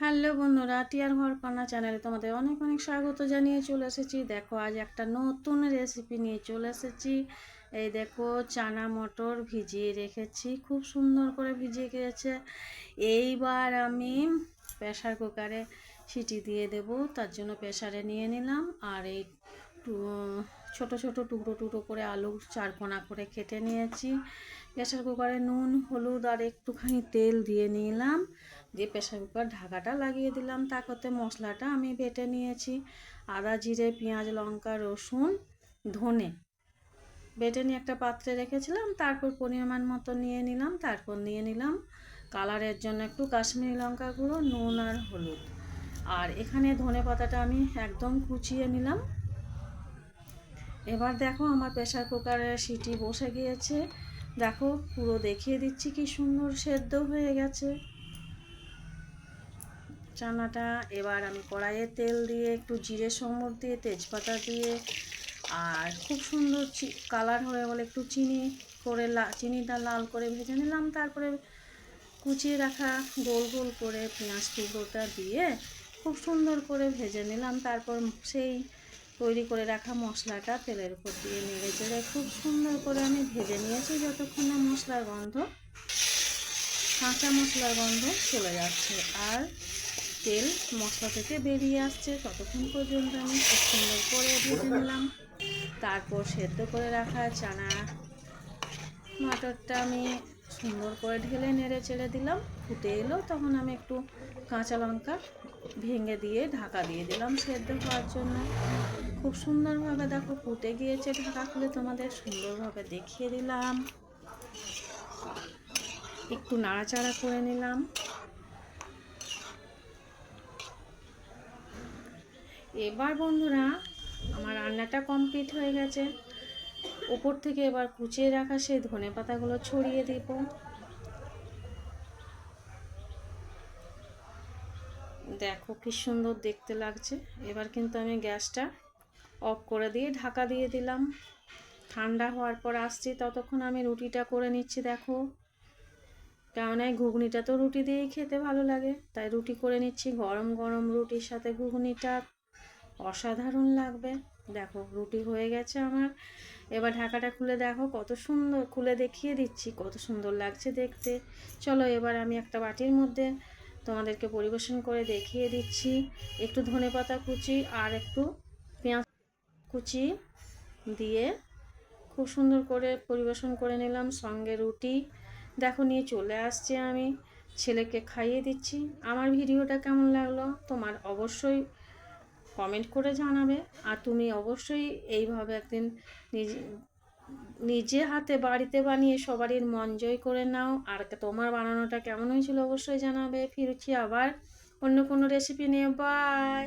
Hello বন্ধুরা, টিয়ার ঘর কন্যা চ্যানেলে তোমাদের অনেক অনেক স্বাগত জানিয়ে চলে এসেছি। দেখো, আজ একটা নতুন রেসিপি নিয়ে চলে এসেছি। এই দেখো, চানা মটর ভিজিয়ে রেখেছি, খুব সুন্দর করে ভিজিয়ে গিয়েছে। এইবার আমি প্রেশার কুকারে সিটি দিয়ে দেব, তার জন্য প্রেশারে নিয়ে নিলাম। আর এই ছোট ছোট টুকরো টুকরো করে আলু চারকোনা করে কেটে নিয়েছি। প্রেশার কুকারে নুন, হলুদ আর একটুখানি তেল দিয়ে নিলাম। দিয়ে প্রেশার কুকার ঢাকাটা লাগিয়ে দিলাম। তাকতে মশলাটা আমি বেটে নিয়েছি। আদা, জিরে, পেঁয়াজ, লঙ্কা, রসুন, ধনে বেটে নিয়ে একটা পাত্রে রেখেছিলাম। তারপর পরিমাণ মতো নিয়ে নিলাম। তারপর নিয়ে নিলাম কালারের জন্য একটু কাশ্মীরি লঙ্কা গুঁড়ো, নুন আর হলুদ। আর এখানে ধনে পাতাটা আমি একদম কুচিয়ে নিলাম। এবার দেখো আমার প্রেশার কুকারের সিটি বসে গিয়েছে। দেখো, পুরো দেখিয়ে দিচ্ছি কি সুন্দর সেদ্ধ হয়ে গেছে। চানাটা এবার আমি কড়াইয়ে তেল দিয়ে, একটু জিরে সমর দিয়ে, তেজপাতা দিয়ে, আর খুব সুন্দর কালার হয়ে বলে একটু চিনি করে লা চিনিটা লাল করে ভেজে নিলাম। তারপরে কুচিয়ে রাখা গোল গোল করে পেঁয়াজ টুকরোটা দিয়ে খুব সুন্দর করে ভেজে নিলাম। তারপর সেই তৈরি করে রাখা মশলাটা তেলের উপর দিয়ে নেড়ে চেড়ে খুব সুন্দর করে আমি ভেজে নিয়েছি যতক্ষণ না মশলার গন্ধ, কাঁচা মশলার গন্ধ চলে যাচ্ছে আর তেল মশলা থেকে বেরিয়ে আসছে। ততক্ষণ পর্যন্ত আমি খুব সুন্দর করে ভেজে নিলাম। তারপর সেদ্ধ করে রাখা চানা, মটরটা আমি সুন্দর করে ঢেলে নেড়ে চেড়ে দিলাম। ফুটে এলো, তখন আমি একটু কাঁচা লঙ্কা ভেঙে দিয়ে ঢাকা দিয়ে দিলাম সেদ্ধ হওয়ার জন্য। খুব সুন্দরভাবে দেখো ফুটে গিয়েছে ঢাকা খুলে, তোমাদের সুন্দরভাবে দেখিয়ে দিলাম। একটু নাড়াচাড়া করে নিলাম। এবার বন্ধুরা, আমার রান্নাটা কমপ্লিট হয়ে গেছে। উপর থেকে এবার কুচিয়ে রাখা সেই ধনে পাতাগুলো ছড়িয়ে দেব। দেখো কি সুন্দর দেখতে লাগছে। এবার কিন্তু আমি গ্যাসটা অফ করে দিয়ে ঢাকা দিয়ে দিলাম। ঠান্ডা হওয়ার পর আসছি, ততক্ষণ আমি রুটিটা করে নিচ্ছি, দেখো। কেননা ঘুগনিটা তো রুটি দিয়েই খেতে ভালো লাগে। তাই রুটি করে নিচ্ছি, গরম গরম রুটির সাথে ঘুগনিটা অসাধারণ লাগবে। দেখো, রুটি হয়ে গেছে আমার। এবার ঢাকাটা খুলে দেখো, কত সুন্দর খুলে দেখিয়ে দিচ্ছি, কত সুন্দর লাগছে দেখতে। চলো এবার আমি একটা বাটির মধ্যে তোমাদেরকে পরিবেশন করে দেখিয়ে দিচ্ছি। একটু ধনে পাতা কুচি আর একটু পেঁয়াজ কুচি দিয়ে খুব সুন্দর করে পরিবেশন করে নিলাম সঙ্গে রুটি। দেখো নিয়ে চলে আসছে আমি, ছেলেকে খাইয়ে দিচ্ছি। আমার ভিডিওটা কেমন লাগল তোমার অবশ্যই কমেন্ট করে জানাবে। আর তুমি অবশ্যই এইভাবে একদিন নিজে নিজে হাতে বাড়িতে বানিয়ে সবারই মন জয় করে নাও। আর তোমার বানানোটা কেমন হয়েছিল অবশ্যই জানাবে। ফিরছি আবার অন্য কোনো রেসিপি নিয়ে। বাই